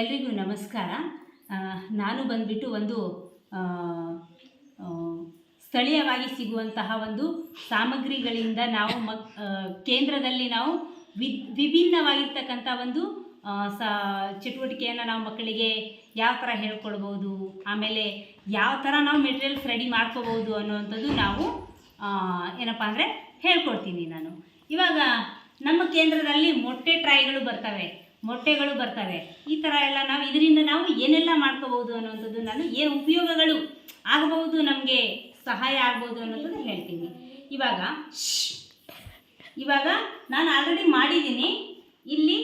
ಎಲ್ರಿಗೂ ನಮಸ್ಕಾರ. ನಾನು ಬಂದ್ಬಿಟ್ಟು ಒಂದು ಸ್ಥಳೀಯವಾಗಿ ಸಿಗುವಂತಹ ಒಂದು ಸಾಮಗ್ರಿಗಳಿಂದ ನಾವು ಮಕ್ ಕೇಂದ್ರದಲ್ಲಿ ನಾವು ವಿ, ವಿಭಿನ್ನವಾಗಿರ್ತಕ್ಕಂಥ ಒಂದು ಸ, ಚಟುವಟಿಕೆಯನ್ನು ನಾವು ಮಕ್ಕಳಿಗೆ ಯಾವ ಥರ ಹೇಳ್ಕೊಡ್ಬೋದು, ಆಮೇಲೆ ಯಾವ ಥರ ನಾವು ಮೆಟೀರಿಯಲ್ಸ್ ರೆಡಿ ಮಾಡ್ಕೋಬೋದು ಅನ್ನುವಂಥದ್ದು ನಾವು ಏನಪ್ಪ ಅಂದರೆ ಹೇಳ್ಕೊಡ್ತೀನಿ ನಾನು. ಇವಾಗ ನಮ್ಮ ಕೇಂದ್ರದಲ್ಲಿ ಮೊಟ್ಟೆ ಟ್ರೈಗಳು ಬರ್ತವೆ. ಮೊಟ್ಟೆಗಳು ಬರ್ತವೆ. ಈ ಥರ ಎಲ್ಲ ನಾವು ಇದರಿಂದ ನಾವು ಏನೆಲ್ಲ ಮಾಡ್ಕೋಬಹುದು ಅನ್ನುವಂಥದ್ದು ನಾನು ಏನು ಉಪಯೋಗಗಳು ಆಗಬಹುದು, ನಮಗೆ ಸಹಾಯ ಆಗ್ಬೋದು ಅನ್ನೋದನ್ನು ಹೇಳ್ತೀನಿ. ಇವಾಗ ಇವಾಗ ನಾನು ಆಲ್ರೆಡಿ ಮಾಡಿದ್ದೀನಿ. ಇಲ್ಲಿ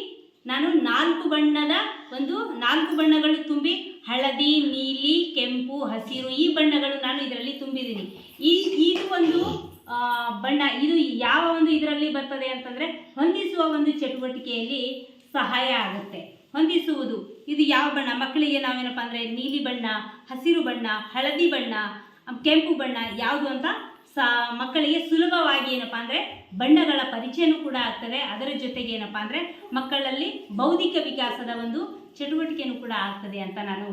ನಾನು ನಾಲ್ಕು ಬಣ್ಣದ ಒಂದು ನಾಲ್ಕು ಬಣ್ಣಗಳು ತುಂಬಿ ಹಳದಿ, ನೀಲಿ, ಕೆಂಪು, ಹಸಿರು ಈ ಬಣ್ಣಗಳು ನಾನು ಇದರಲ್ಲಿ ತುಂಬಿದ್ದೀನಿ. ಈ, ಇದು ಒಂದು ಬಣ್ಣ, ಇದು ಯಾವ ಒಂದು ಇದರಲ್ಲಿ ಬರ್ತದೆ ಅಂತಂದರೆ ಹೊಂದಿಸುವ ಒಂದು ಚಟುವಟಿಕೆಯಲ್ಲಿ ಸಹಾಯ ಆಗುತ್ತೆ. ಹೊಂದಿಸುವುದು. ಇದು ಯಾವ ಬಣ್ಣ? ಮಕ್ಕಳಿಗೆ ನಾವೇನಪ್ಪ ಅಂದರೆ ನೀಲಿ ಬಣ್ಣ, ಹಸಿರು ಬಣ್ಣ, ಹಳದಿ ಬಣ್ಣ, ಕೆಂಪು ಬಣ್ಣ ಯಾವುದು ಅಂತ ಸಾ ಮಕ್ಕಳಿಗೆ ಸುಲಭವಾಗಿ ಏನಪ್ಪ ಅಂದರೆ ಬಣ್ಣಗಳ ಪರಿಚಯನೂ ಕೂಡ ಆಗ್ತದೆ. ಅದರ ಜೊತೆಗೆ ಏನಪ್ಪ ಅಂದರೆ ಮಕ್ಕಳಲ್ಲಿ ಬೌದ್ಧಿಕ ವಿಕಾಸದ ಒಂದು ಚಟುವಟಿಕೆನೂ ಕೂಡ ಆಗ್ತದೆ ಅಂತ ನಾನು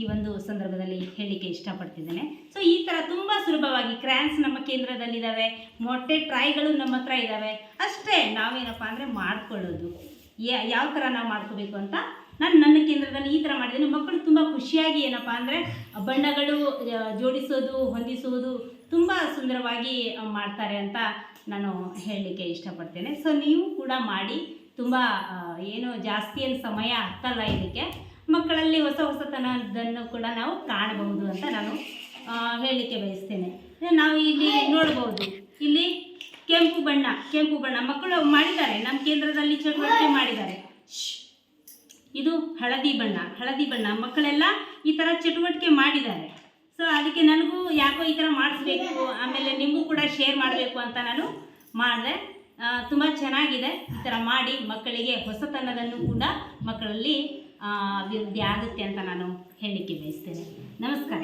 ಈ ಒಂದು ಸಂದರ್ಭದಲ್ಲಿ ಹೇಳಲಿಕ್ಕೆ ಇಷ್ಟಪಡ್ತಿದ್ದೇನೆ. ಸೊ ಈ ಥರ ತುಂಬ ಸುಲಭವಾಗಿ ಕ್ರ್ಯಾನ್ಸ್ ನಮ್ಮ ಕೇಂದ್ರದಲ್ಲಿದ್ದಾವೆ, ಮೊಟ್ಟೆ ಟ್ರೈಗಳು ನಮ್ಮ ಹತ್ರ ಇದ್ದಾವೆ. ಅಷ್ಟೇ ನಾವೇನಪ್ಪ ಅಂದರೆ ಮಾಡ್ಕೊಳ್ಳೋದು. ಯಾವ ಥರ ನಾವು ಮಾಡ್ಕೋಬೇಕು ಅಂತ? ನಾನು ನನ್ನ ಕೇಂದ್ರದಲ್ಲಿ ಈ ಥರ ಮಾಡಿದ್ದೀನಿ ಮಕ್ಕಳು ತುಂಬ ಖುಷಿಯಾಗಿ ಏನಪ್ಪ ಅಂದರೆ ಬಣ್ಣಗಳು ಜೋಡಿಸೋದು ಹೊಂದಿಸುವುದು ತುಂಬ ಸುಂದರವಾಗಿ ಮಾಡ್ತಾರೆ ಅಂತ ನಾನು ಹೇಳಲಿಕ್ಕೆ ಇಷ್ಟಪಡ್ತೇನೆ. ಸೊ ನೀವು ಕೂಡ ಮಾಡಿ, ತುಂಬ ಏನು ಜಾಸ್ತಿ ಏನು ಸಮಯ ಹತ್ತಲ್ಲ ಇದಕ್ಕೆ ಮಕ್ಕಳಲ್ಲಿ ಹೊಸ ಹೊಸತನದನ್ನು ಕೂಡ ನಾವು ಕಾಣಬಹುದು ಅಂತ ನಾನು ಹೇಳಲಿಕ್ಕೆ ಬಯಸ್ತೇನೆ. ನಾವು ಇಲ್ಲಿ ನೋಡ್ಬೋದು. ಇಲ್ಲಿ ಕೆಂಪು ಬಣ್ಣ ಕೆಂಪು ಬಣ್ಣ. ಮಕ್ಕಳು ಮಾಡಿದ್ದಾರೆ ನಮ್ಮ ಕೇಂದ್ರದಲ್ಲಿ ಚಟುವಟಿಕೆ ಮಾಡಿದ್ದಾರೆ. ಇದು ಹಳದಿ ಬಣ್ಣ ಹಳದಿ ಬಣ್ಣ. ಮಕ್ಕಳೆಲ್ಲ ಈ ಥರ ಚಟುವಟಿಕೆ ಮಾಡಿದ್ದಾರೆ. ಸೊ ಅದಕ್ಕೆ ನನಗೂ ಯಾಕೋ ಈ ಥರ ಮಾಡಿಸ್ಬೇಕು, ಆಮೇಲೆ ನಿಮಗೂ ಕೂಡ ಶೇರ್ ಮಾಡಬೇಕು ಅಂತ ನಾನು ಮಾಡಿದೆ. ತುಂಬ ಚೆನ್ನಾಗಿದೆ ಈ ಥರ ಮಾಡಿ ಮಕ್ಕಳಿಗೆ ಹೊಸತನದನ್ನು ಕೂಡ ಮಕ್ಕಳಲ್ಲಿ ಅಭಿವೃದ್ಧಿ ಆಗುತ್ತೆ ಅಂತ ನಾನು ಹೇಳಲಿಕ್ಕೆ ಬಯಸ್ತೇನೆ. ನಮಸ್ಕಾರ.